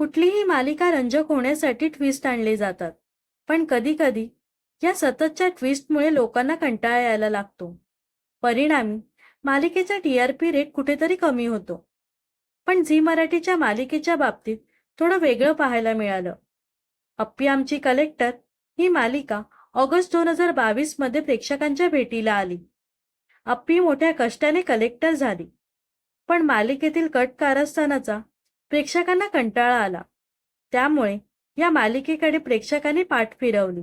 कुठलीही मालिका रंजक होण्यासाठी ट्विस्ट आणले जातात. पण कधीकधी या सततच्या ट्विस्टमुळे लोकांना कंटाळा यायला लागतो. परिणामी मालिकेचा टी आर पी रेट कुठेतरी कमी होतो. पण झी मराठीच्या मालिकेच्या बाबतीत थोडं वेगळं पाहायला मिळालं. अप्पी आमची कलेक्टर ही मालिका ऑगस्ट दोन हजार बावीसमध्ये प्रेक्षकांच्या भेटीला आली. अप्पी मोठ्या कष्टाने कलेक्टर झाली. पण मालिकेतील कट कारस्थानाचा प्रेक्षकांना कंटाळा आला. त्यामुळे या मालिकेकडे प्रेक्षकांनी पाठ फिरवली.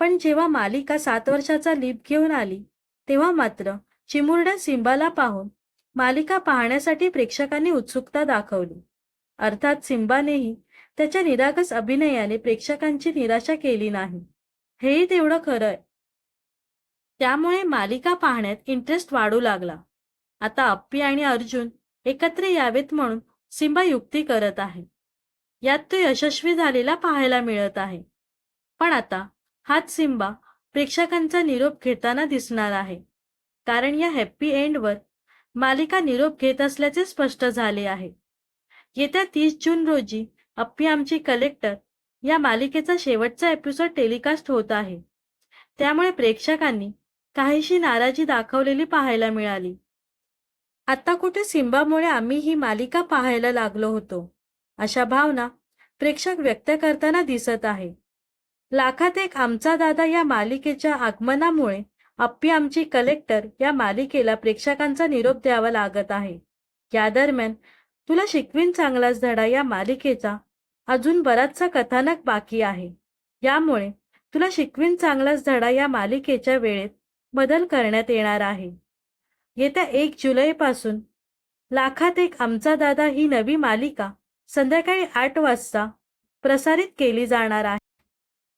पण जेव्हा मालिका सात वर्षाचा लीप घेऊन आली तेव्हा मात्र चिमुरड्या सिंबाला पाहून मालिका पाहण्यासाठी प्रेक्षकांनी उत्सुकता दाखवली. अर्थात सिंबानेही त्याच्या निरागस अभिनयाने प्रेक्षकांची निराशा केली नाही. हेही तेवढं खरं आहे त्यामुळे मालिका पाहण्यात इंटरेस्ट वाढू लागला. आता अप्पी आणि अर्जुन एकत्र यावेत म्हणून सिंबा युक्ती करत आहे. यात तो यशस्वी झालेला पाहायला मिळत आहे. पण आता हाच सिंबा प्रेक्षकांचा निरोप घेताना दिसणार आहे. कारण या हॅप्पी एंडवर मालिका निरोप घेत असल्याचे स्पष्ट झाले आहे. येत्या तीस जून रोजी अप्पी आमची कलेक्टर या मालिकेचा शेवटचा एपिसोड टेलिकास्ट होत आहे. त्यामुळे प्रेक्षकांनी काहीशी नाराजी दाखवलेली पाहायला मिळाली. आता कुठे सिंबामुळे आम्ही ही मालिका पाहायला लागलो होतो. अशा भावना प्रेक्षक व्यक्त करताना दिसत आहे. लाखात एक आमचा दादा या मालिकेच्या आगमनामुळे अप्पी आमची कलेक्टर या मालिकेला प्रेक्षकांचा निरोप द्यावा लागत आहे. या दरम्यान तुला शिकवीन चांगलाच धडा या मालिकेचा अजून बराचसा कथानक बाकी आहे. यामुळे तुला शिकवीन चांगलाच धडा या मालिकेच्या वेळेत बदल करण्यात येणार आहे. येत्या एक जुलैपासून लाखात एक आमचा दादा ही नवी मालिका संध्याकाळी आठ वाजता प्रसारित केली जाणार आहे.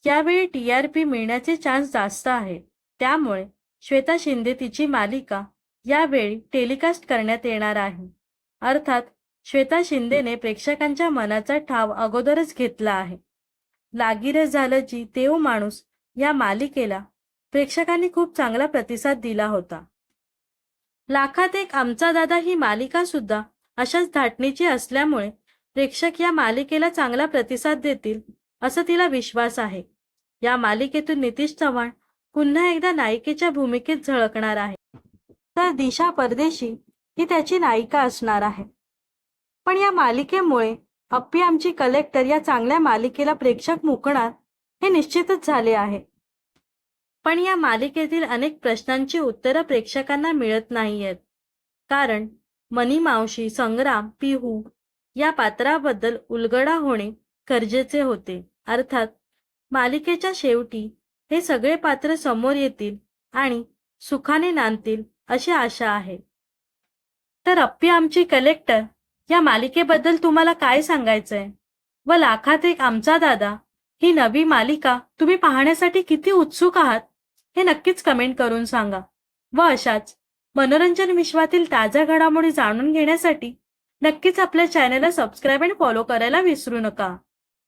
यावेळी टी आर पी मिळण्याचे चान्स जास्त आहेत त्यामुळे श्वेता शिंदे तिची मालिका यावेळी टेलिकास्ट करण्यात येणार आहे. अर्थात श्वेता शिंदेने प्रेक्षकांच्या मनाचा ठाव अगोदरच घेतला आहे. लागिरच झालं जी देव माणूस या मालिकेला प्रेक्षकांनी खूप चांगला प्रतिसाद दिला होता. लाखात एक आमचा दादा ही मालिका सुद्धा अशाच धाटणीची असल्यामुळे प्रेक्षक या मालिकेला चांगला प्रतिसाद देतील असं तिला विश्वास आहे. या मालिकेतून नितीश चव्हाण पुन्हा एकदा नायिकेच्या भूमिकेत झळकणार आहे. तर दिशा परदेशी ही त्याची नायिका असणार आहे. पण या मालिकेमुळे अप्पी आमची कलेक्टर या चांगल्या मालिकेला प्रेक्षक मुकणार हे निश्चितच झाले आहे. पण या मालिकेतील अनेक प्रश्नांची उत्तरं प्रेक्षकांना मिळत नाहीयेत. कारण मनी मावशी संग्राम पिहू या पात्राबद्दल उलगडा होणे गरजेचे होते. अर्थात मालिकेच्या शेवटी हे सगळे पात्र समोर येतील आणि सुखाने नांदतील अशी आशा आहे. तर अप्पी आमची कलेक्टर या मालिकेबद्दल तुम्हाला काय सांगायचंय? व लाखात एक आमचा दादा ही नवी मालिका तुम्ही पाहण्यासाठी किती उत्सुक आहात? हे नक्कीच कमेंट करून सांगा. व अशाच मनोरंजन विश्वातील ताज्या घडामोडी जाणून घेण्यासाठी नक्कीच आपल्या चॅनलला सबस्क्राईब आणि फॉलो करायला विसरू नका.